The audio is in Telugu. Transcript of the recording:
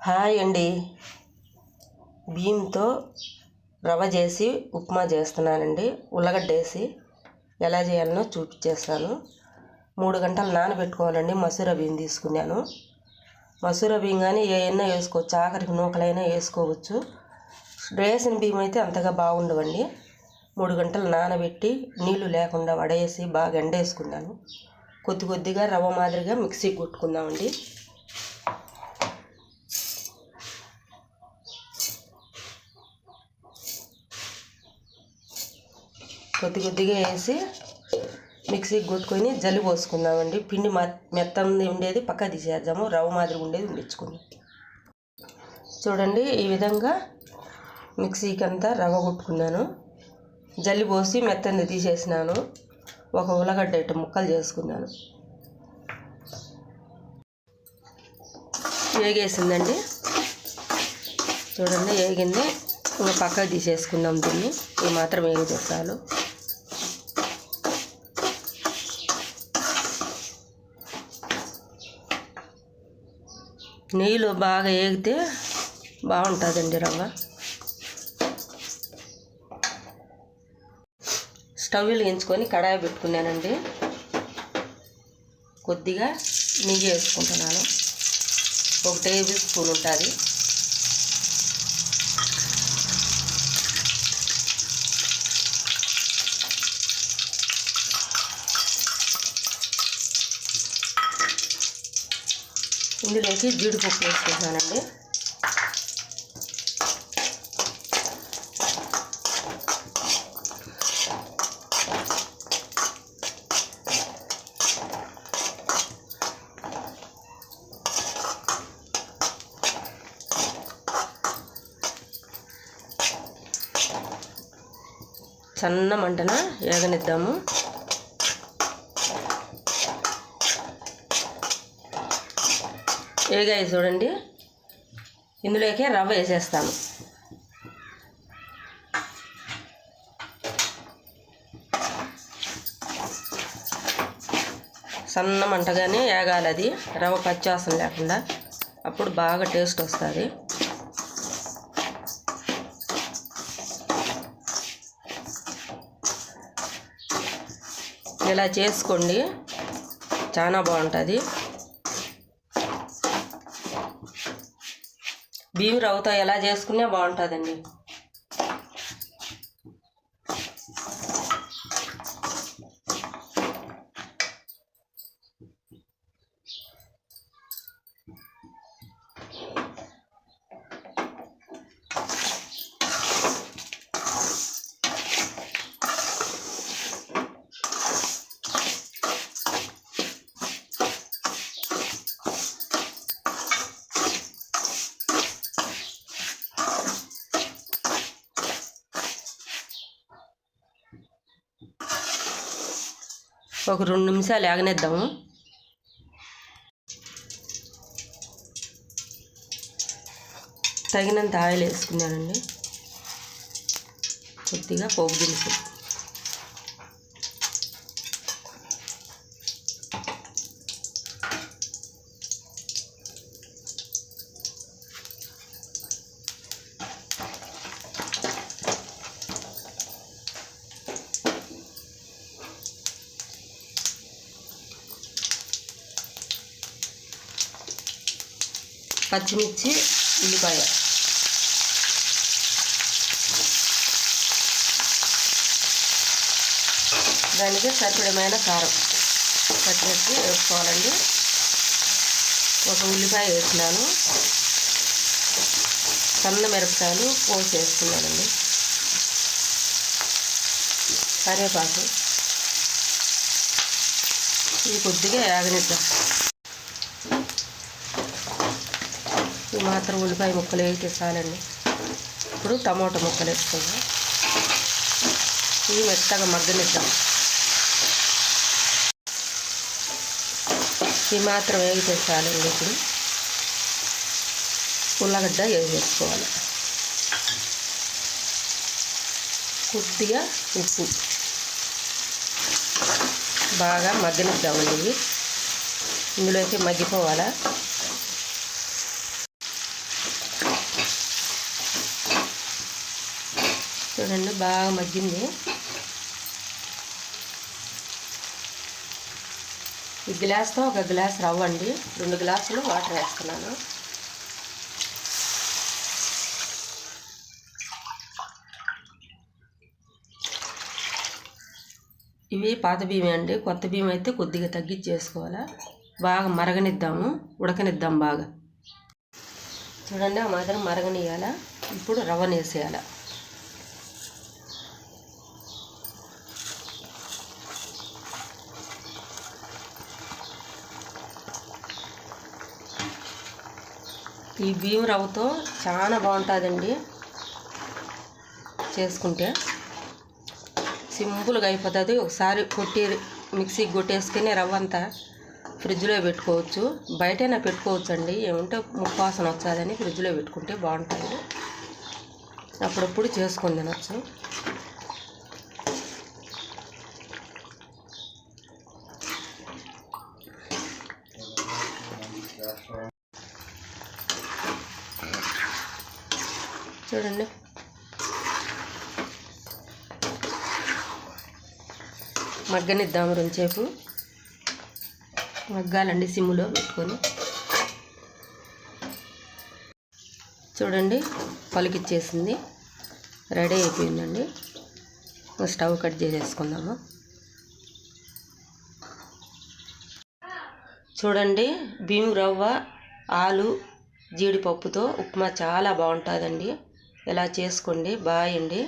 హాయ్ అండి. బియ్యంతో రవ్వ చేసి ఉప్మా చేస్తున్నానండి. ఉల్లగడ్డ వేసి ఎలా చేయాలనో చూపించేస్తాను మూడు గంటలు నానబెట్టుకోవాలండి. మసూర బియ్యం తీసుకున్నాను. మసూర బియ్యం కానీ ఏమైనా వేసుకోవచ్చు. ఆఖరికి నూకలైనా వేసుకోవచ్చు. రేసిన బియ్యం అయితే అంతగా బాగుండవండి. మూడు గంటలు నానబెట్టి నీళ్ళు లేకుండా వడేసి బాగా ఎండేసుకున్నాను. కొద్ది కొద్దిగా రవ్వ మాదిరిగా మిక్సీ కొట్టుకుందామండి. కొద్ది కొద్దిగా వేసి మిక్సీకి కొట్టుకొని జల్లి పోసుకుందామండి. పిండి మా మెత్తంది ఉండేది పక్క తీసేద్దాము. రవ్వ మాదిరి ఉండేది ఉండించుకుందాం చూడండి ఈ విధంగా మిక్సీకి అంతా రవ్వ కొట్టుకున్నాను. జల్లి పోసి మెత్తంది తీసేసినాను. ఒక ఉల్లగడ్డ ఇట్ట ముక్కలు చేసుకున్నాను. వేగేసిందండి. చూడండి వేగింది. ఇంకా పక్కకు తీసేసుకుందాం దీన్ని. ఈ మాత్రం వేగితే నీళ్ళు బాగా వేగితే బాగుంటుందండి రవ్వ. స్టవ్ వెలిగించుకొని కడాయి పెట్టుకున్నానండి. కొద్దిగా నెయ్యి వేసుకుంటున్నాను. ఒక టేబుల్ స్పూన్ ఉంటుంది. ఇందులోకి జీడిపప్పు వేసుకుంటున్నానండి సన్న మంటన ఏగనిద్దాము. ఏగాయి చూడండి. ఇందులోకి రవ్వ వేసేస్తాను. సన్న మంటగానే ఏగాలి అది. రవ్వ పచ్చాసం లేకుండా అప్పుడు బాగా టేస్ట్ వస్తుంది. ఇలా చేసుకోండి. చాలా బాగుంటుంది. బియ్యం రవ్వతో ఎలా చేసుకున్నా బాగుంటుందండి. ఒక రెండు నిమిషాలు ఆగనేద్దాము. తగినంత ఆయిల్ వేసుకున్నానండి. కొద్దిగా పోపు దినుసు పచ్చిమిర్చి ఉల్లిపాయ. దానికి సరిపడమైన కారం. పచ్చిమిర్చి వేసుకోవాలండి. ఒక ఉల్లిపాయ వేసినాను. సన్న మిరపకాయలు పోసి వేసుకున్నానండి. కరివేపాకు. ఇది కొద్దిగా యాగనిద్దాం. ఈ మాత్రం ఉల్లిపాయ ముక్కలు వేస్తే చాలండి. ఇప్పుడు టమాటో ముక్కలు వేసుకుందాం. ఇవి మెత్తగా మగ్గనిద్దాం. ఈ మాత్రం వేగితే చాలండి ఇప్పుడు. ఉల్లగడ్డ వేసేసుకోవాలి. కొద్దిగా ఉప్పు. బాగా మగ్గనిద్దామండి ఇవి. ఇందులోకి మగ్గిపోవాలా? చూడండి బాగా మగ్గింది. ఈ గ్లాస్తో ఒక గ్లాస్ రవ్వ అండి. రెండు గ్లాసులు వాటర్ వేస్తున్నాను. ఇవి పాత బియ్యం అండి. కొత్త బియ్యం అయితే కొద్దిగా తగ్గించేసుకోవాలా. బాగా మరగనిద్దాము. ఉడకనిద్దాం బాగా. చూడండి ఆ మాత్రం మరగనియాల ఇప్పుడు రవ్వను ఈ బియ్యం రవ్వతో చాలా బాగుంటుందండి. చేసుకుంటే సింపుల్గా అయిపోతుంది. ఒకసారి కొట్టి మిక్సీకి కొట్టేసుకుని రవ్వ అంతా ఫ్రిడ్జ్లో పెట్టుకోవచ్చు. బయటైనా పెట్టుకోవచ్చు అండి ఏమంటే ముక్వాసన వచ్చాదని ఫ్రిడ్జ్లో పెట్టుకుంటే బాగుంటుంది. అప్పుడప్పుడు చేసుకొని తినచ్చు. చూడండి. మగ్గనిద్దాము రెండుసేపు మగ్గాలండి సిమ్లో పెట్టుకొని. చూడండి పలికిచ్చేసింది. రెడీ అయిపోయిందండి. స్టవ్ కట్ చేసేసుకుందాము. చూడండి బియ్యం రవ్వ ఆలు జీడిపప్పుతో ఉప్మా చాలా బాగుంటుందండి. ఇలా చేసుకోండి? బాయ్ అండి